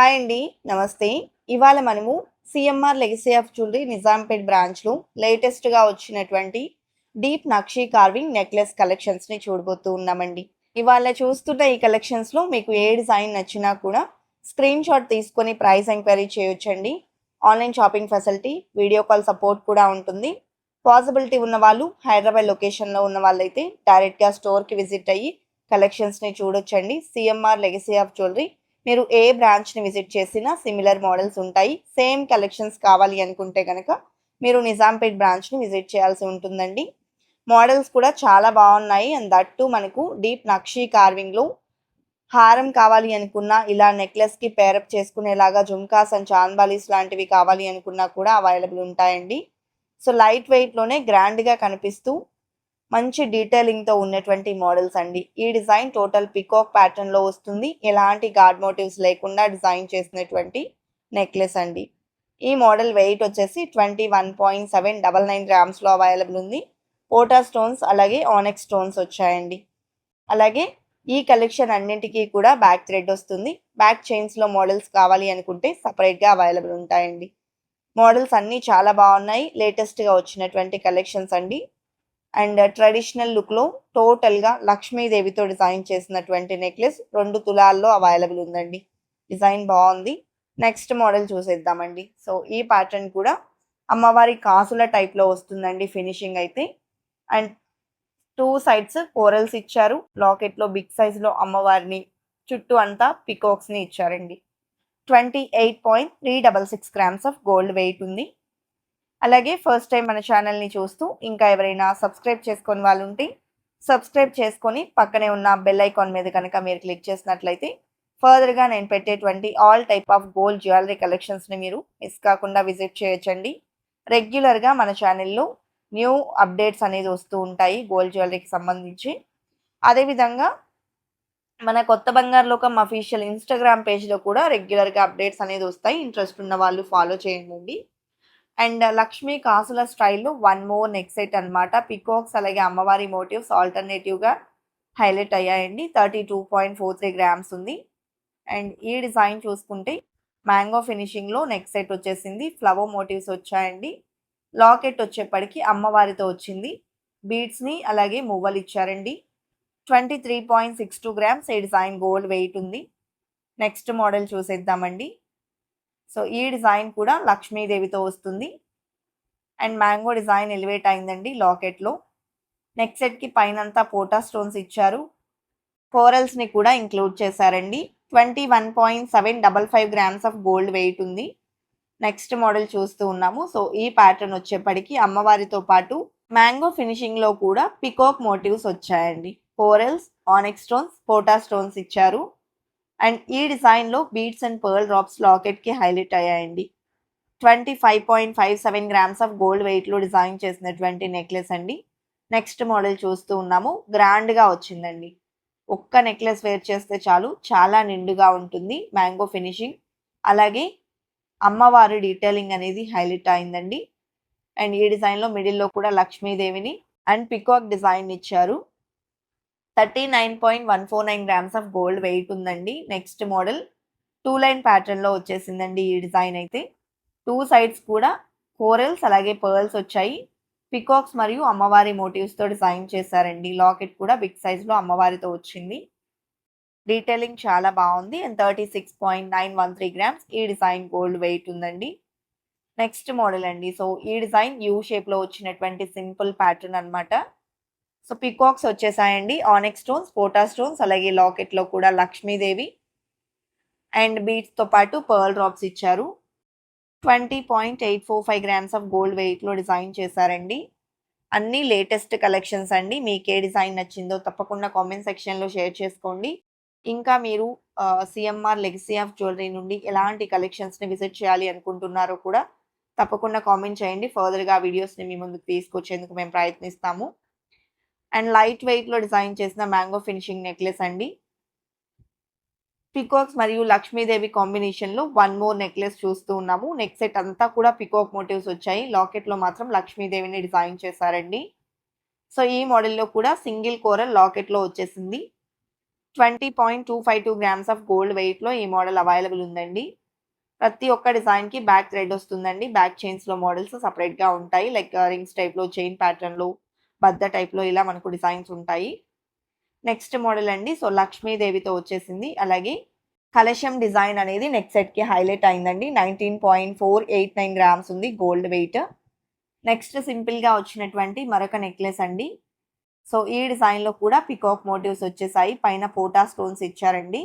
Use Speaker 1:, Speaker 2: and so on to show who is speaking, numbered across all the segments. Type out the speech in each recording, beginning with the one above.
Speaker 1: Hi అండి నమస్తే. ఇవాళ మనము CMR legacy of jewellery Nizampet బ్రాంచ్లో లేటెస్ట్గా వచ్చినటువంటి డీప్ నక్షీ కార్వింగ్ నెక్లెస్ కలెక్షన్స్ని చూడబోతూ ఉన్నామండి. ఇవాళ చూస్తున్న ఈ కలెక్షన్స్లో మీకు ఏ డిజైన్ నచ్చినా కూడా స్క్రీన్ షాట్ తీసుకొని ప్రైస్ ఎంక్వైరీ చేయొచ్చండి. Online shopping facility video call support కూడా ఉంటుంది. పాసిబిలిటీ ఉన్న వాళ్ళు హైదరాబాద్ లొకేషన్లో ఉన్న వాళ్ళైతే డైరెక్ట్గా స్టోర్కి విజిట్ అయ్యి కలెక్షన్స్ని చూడొచ్చండి. సిఎంఆర్ లెగసీ ఆఫ్ జ్యువెలరీ మీరు ఏ బ్రాంచ్ని విజిట్ చేసినా సిమిలర్ మోడల్స్ ఉంటాయి. సేమ్ కలెక్షన్స్ కావాలి అనుకుంటే కనుక మీరు నిజాంపేట్ బ్రాంచ్ని విజిట్ చేయాల్సి ఉంటుందండి. మోడల్స్ కూడా చాలా బాగున్నాయి. అండ్ దట్టు మనకు డీప్ నక్షీ కార్వింగ్లో హారం కావాలి అనుకున్నా ఇలా నెక్లెస్కి పేరప్ చేసుకునేలాగా జుమ్కాస్ అండ్ చాన్బాలీస్ లాంటివి కావాలి అనుకున్నా కూడా అవైలబుల్ ఉంటాయండి. సో లైట్ వెయిట్లోనే గ్రాండ్గా కనిపిస్తూ మంచి డీటెయిలింగ్తో ఉన్నటువంటి మోడల్స్ అండి. ఈ డిజైన్ టోటల్ పికాక్ ప్యాటర్న్లో వస్తుంది. ఎలాంటి గార్డ్ మోటివ్స్ లేకుండా డిజైన్ చేసినటువంటి నెక్లెస్ అండి. ఈ మోడల్ వెయిట్ వచ్చేసి twenty one point seven double nine గ్రామ్స్లో available ఉంది. పోటా స్టోన్స్ అలాగే ఆనెక్స్ స్టోన్స్ వచ్చాయండి. అలాగే ఈ కలెక్షన్ అన్నింటికీ కూడా బ్యాక్ థ్రెడ్ వస్తుంది. బ్యాక్ చైన్స్లో మోడల్స్ కావాలి అనుకుంటే సపరేట్గా అవైలబుల్ ఉంటాయండి. మోడల్స్ అన్నీ చాలా బాగున్నాయి. లేటెస్ట్గా వచ్చినటువంటి కలెక్షన్స్ అండి. అండ్ ట్రెడిషనల్ లుక్లో టోటల్గా లక్ష్మీదేవితో డిజైన్ చేసినటువంటి నెక్లెస్ రెండు తులాల్లో అవైలబుల్ ఉందండి. డిజైన్ బాగుంది. నెక్స్ట్ మోడల్ చూసేద్దామండి. సో ఈ ప్యాటర్న్ కూడా అమ్మవారి కాసుల టైప్లో వస్తుందండి ఫినిషింగ్ అయితే. అండ్ టూ సైడ్స్ కోరల్స్ ఇచ్చారు. లాకెట్లో బిగ్ సైజ్లో అమ్మవారిని చుట్టూ అంతా పికాక్స్ని ఇచ్చారండి. Twenty eight point three double six grams of gold weight ఉంది. అలాగే ఫస్ట్ టైం మన ఛానల్ని చూస్తూ ఇంకా ఎవరైనా సబ్స్క్రైబ్ చేసుకొని వాళ్ళు ఉంటే సబ్స్క్రైబ్ చేసుకొని పక్కనే ఉన్న బెల్ ఐకాన్ మీద కనుక మీరు క్లిక్ చేసినట్లయితే ఫర్దర్గా నేను పెట్టేటువంటి all type of gold jewellery కలెక్షన్స్ని మీరు మిస్ కాకుండా విజిట్ చేయొచ్చండి. రెగ్యులర్గా మన ఛానల్లో న్యూ అప్డేట్స్ అనేది వస్తూ ఉంటాయి గోల్డ్ జ్యువెలరీకి సంబంధించి. అదేవిధంగా మన కొత్త బంగారు లోకం అఫీషియల్ ఇన్స్టాగ్రామ్ పేజ్లో కూడా రెగ్యులర్గా అప్డేట్స్ అనేది వస్తాయి. ఇంట్రెస్ట్ ఉన్న వాళ్ళు ఫాలో చేయండి. అండ్ లక్ష్మీ కాసుల స్టైల్లో వన్ మోర్ నెక్ సెట్ అనమాట పికాక్స్ అలాగే అమ్మవారి మోటివ్స్ ఆల్టర్నేటివ్గా హైలైట్ అయ్యాయండి. Thirty two point four three grams ఉంది. అండ్ ఈ డిజైన్ చూసుకుంటే మ్యాంగో ఫినిషింగ్లో నెక్ సెట్ వచ్చేసింది. ఫ్లవర్ మోటివ్స్ వచ్చాయండి. లాకెట్ వచ్చేప్పటికి అమ్మవారితో వచ్చింది. బీడ్స్ని అలాగే మువ్వలు ఇచ్చారండి. Twenty three point six two grams ఈ డిజైన్ గోల్డ్ వెయిట్ ఉంది. నెక్స్ట్ మోడల్ చూసేద్దామండి. సో ఈ డిజైన్ కూడా లక్ష్మీదేవితో వస్తుంది. అండ్ మ్యాంగో డిజైన్ ఎలివేట్ అయిందండి లాకెట్లో నెక్ సెట్కి పైనంతా పోటా స్టోన్స్ ఇచ్చారు. కోరల్స్ని కూడా ఇంక్లూడ్ చేశారండి. Twenty one point seven double five grams of gold weight ఉంది. నెక్స్ట్ మోడల్ చూస్తూ ఉన్నాము. సో ఈ ప్యాటర్న్ వచ్చేప్పటికి అమ్మవారితో పాటు మ్యాంగో ఫినిషింగ్లో కూడా పికాక్ మోటివ్స్ వచ్చాయండి. కోరల్స్ ఆనెక్ స్టోన్స్ పోటా స్టోన్స్ ఇచ్చారు. అండ్ ఈ డిజైన్లో బీడ్స్ అండ్ పర్ల్ డ్రాప్స్ లాకెట్కి హైలైట్ అయ్యాయండి. Twenty five point five seven grams of gold వెయిట్లో డిజైన్ చేసినటువంటి నెక్లెస్ అండి. నెక్స్ట్ మోడల్ చూస్తూ ఉన్నాము. గ్రాండ్గా వచ్చిందండి. ఒక్క నెక్లెస్ వేర్ చేస్తే చాలు. చాలా నిండుగా ఉంటుంది. Mango finishing. అలాగే అమ్మవారి డీటెయిలింగ్ అనేది హైలైట్ అయిందండి. అండ్ ఈ డిజైన్లో మిడిల్లో కూడా లక్ష్మీదేవిని అండ్ పికాక్ డిజైన్ ఇచ్చారు. Thirty nine point one four nine grams of gold weight ఉందండి. నెక్స్ట్ మోడల్ టూ లైన్ ప్యాటర్న్లో వచ్చేసిందండి ఈ డిజైన్ అయితే. టూ సైడ్స్ కూడా కోరల్స్ అలాగే పర్ల్స్ వచ్చాయి. పికాక్స్ మరియు అమ్మవారి మోటివ్స్తో డిజైన్ చేశారండి. లాకెట్ కూడా బిగ్ సైజ్లో అమ్మవారితో వచ్చింది. డీటెయిలింగ్ చాలా బాగుంది. And thirty six point nine one three grams ఈ డిజైన్ గోల్డ్ వెయిట్ ఉందండి. నెక్స్ట్ మోడల్ అండి. సో ఈ డిజైన్ యూ షేప్లో వచ్చినటువంటి సింపుల్ ప్యాటర్న్ అనమాట సో పికాక్స్ వచ్చేసాయండి. ఆనెక్ స్టోన్స్ పోటా స్టోన్స్ అలాగే లాకెట్లో కూడా లక్ష్మీదేవి. అండ్ బీట్స్తో పాటు పర్ల్ డ్రాప్స్ ఇచ్చారు. Twenty point eight four five grams of gold వెయిట్లో డిజైన్ చేశారండి. అన్నీ లేటెస్ట్ కలెక్షన్స్ అండి. మీకు ఏ డిజైన్ నచ్చిందో తప్పకుండా కామెంట్ సెక్షన్లో షేర్ చేసుకోండి. ఇంకా మీరు సిఎంఆర్ లెగసీ ఆఫ్ జ్యువెలరీ నుండి ఎలాంటి కలెక్షన్స్ని విజిట్ చేయాలి అనుకుంటున్నారో కూడా తప్పకుండా కామెంట్ చేయండి. ఫర్దర్గా వీడియోస్ని మీ ముందుకు తీసుకొచ్చేందుకు మేము ప్రయత్నిస్తాము. అండ్ లైట్ వెయిట్లో డిజైన్ చేసిన మ్యాంగో ఫినిషింగ్ నెక్లెస్ అండి. పికాక్స్ మరియు లక్ష్మీదేవి కాంబినేషన్లో వన్ మోర్ నెక్లెస్ చూస్తూ ఉన్నాము. నెక్ సెట్ అంతా కూడా పికాక్ మోటివ్స్ వచ్చాయి. లాకెట్లో మాత్రం లక్ష్మీదేవిని డిజైన్ చేశారండి. సో ఈ మోడల్లో కూడా సింగిల్ కోరల్ లాకెట్లో వచ్చేసింది. Twenty point two five two grams of gold వెయిట్లో ఈ మోడల్ అవైలబుల్ ఉందండి. ప్రతి ఒక్క డిజైన్కి బ్యాక్ థ్రెడ్ వస్తుందండి. బ్యాక్ చైన్స్లో మోడల్స్ సపరేట్గా ఉంటాయి. లైక్ రింగ్స్ టైప్లో చైన్ ప్యాటర్న్లో బద్ద టైప్లో ఇలా మనకు డిజైన్స్ ఉంటాయి. నెక్స్ట్ మోడల్ అండి. సో లక్ష్మీదేవితో వచ్చేసింది. అలాగే కలశం డిజైన్ అనేది నెక్ సెట్కి హైలైట్ అయిందండి. Nineteen point four eight nine grams ఉంది గోల్డ్ వెయిట్. నెక్స్ట్ సింపుల్గా వచ్చినటువంటి మరొక నెక్లెస్ అండి. సో ఈ డిజైన్లో కూడా పికాక్ మోటివ్స్ వచ్చేసాయి. పైన పోటా స్టోన్స్ ఇచ్చారండి.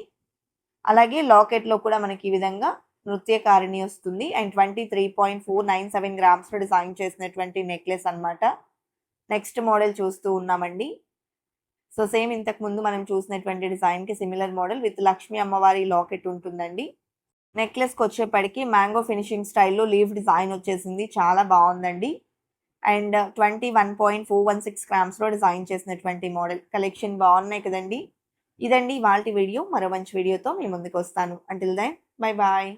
Speaker 1: అలాగే లాకెట్లో కూడా మనకి ఈ విధంగా నృత్యకారిణి వస్తుంది. And twenty three point four nine seven గ్రామ్స్లో design చేసినటువంటి నెక్లెస్ అనమాట నెక్స్ట్ మోడల్ చూస్తూ ఉన్నామండి. సో సేమ్ ఇంతకు ముందు మనం చూసినటువంటి డిజైన్కి సిమిలర్ మోడల్ విత్ లక్ష్మీ అమ్మవారి లాకెట్ ఉంటుందండి. నెక్లెస్కి వచ్చేప్పటికి మ్యాంగో ఫినిషింగ్ స్టైల్లో లీవ్ డిజైన్ వచ్చేసింది. చాలా బాగుందండి. And twenty one point four one six గ్రామ్స్లో design చేసినటువంటి మోడల్. కలెక్షన్ బాగున్నాయి కదండి. ఇదండి వాళ్ళ వీడియో. మరో మంచి వీడియోతో మీ ముందుకు వస్తాను. Until then bye bye